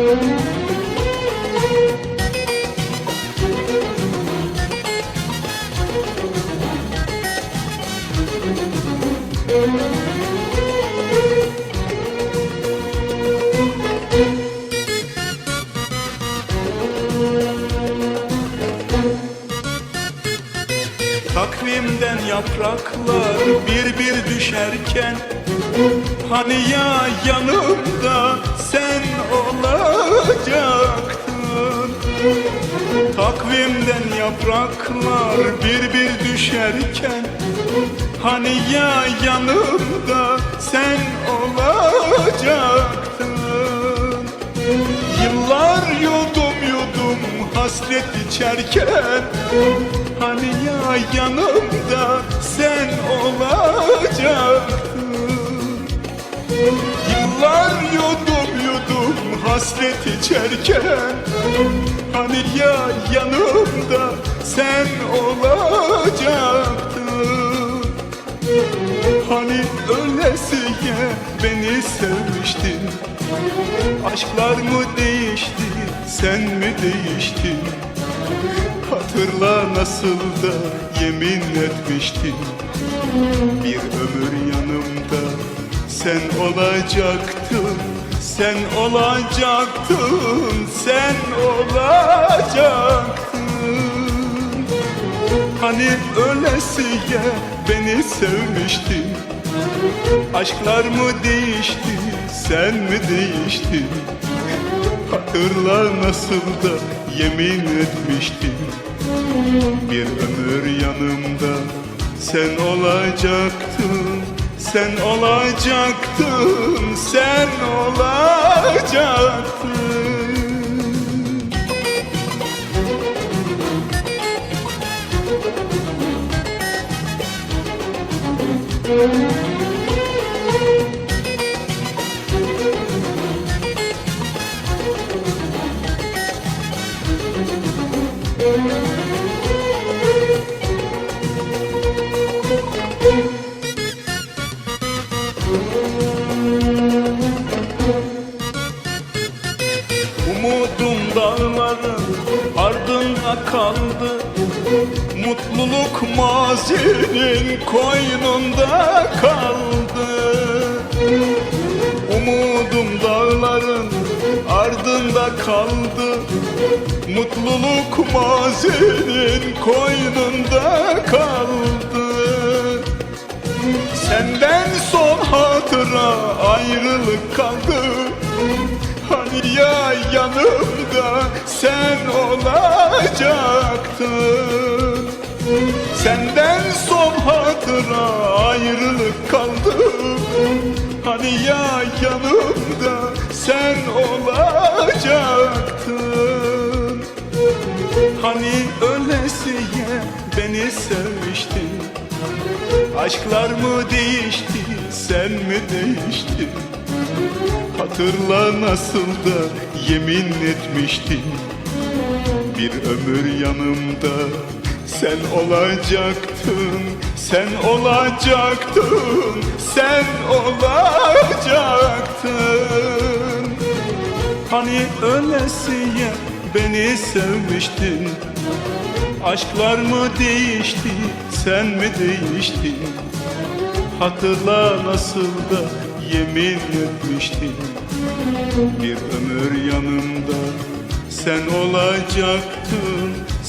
Takvimden yapraklar bir bir düşerken Hani ya yanımda sen olacaktın? Takvimden yapraklar bir bir düşerken Hani ya yanımda sen olacaktın? Yıllar yudum yudum hasret içerken Hani ya yanımda sen olacaktın? Yıllar yudum yudum hasret içerken Hani ya yanımda sen olacaktın? Hani öylesiye beni sevmiştin Aşklar mı değişti sen mi değiştin Hatırla nasıl da yemin etmiştin. Bir ömür yanımda sen olacaktın Sen olacaktın, sen olacaktın. Hani öylesiye beni sevmiştin Aşklar mı değişti, sen mi değiştin? Hatırla nasıl da yemin etmiştin Bir ömür yanımda sen olacaktın Sen olacaktın, sen olacaktın Umudum dağların ardında kaldı. Mutluluk mazinin koynunda kaldı. Umudum dağların ardında kaldı. Mutluluk mazinin koynunda kaldı. Senden son hatıra ayrılık kaldı ya yanımda sen olacaktın. Senden son hatıra ayrılık kaldı. Hani ya yanımda sen olacaktın? Hani öylesiye beni sevmiştin? Aşklar mı değişti, sen mi değiştin? Hatırla nasıl da yemin etmiştin. Bir ömür yanımda sen olacaktın Sen olacaktın, sen olacaktın. Hani öylesiye beni sevmiştin. Aşklar mı değişti, sen mi değiştin? Hatırla nasıl da yemin etmiştin Bir ömür yanımda sen olacaktın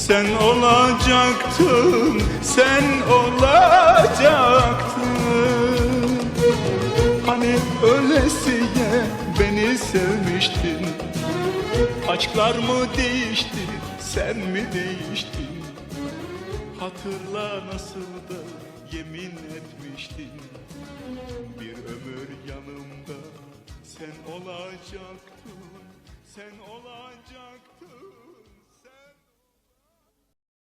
Sen olacaktın, sen olacaktın. Hani öylesiye beni sevmiştin. Aşklar mı değişti, sen mi değiştin? Hatırla nasıl da yemin etmiştin. Bir ömür olacaktın Sen olacaktın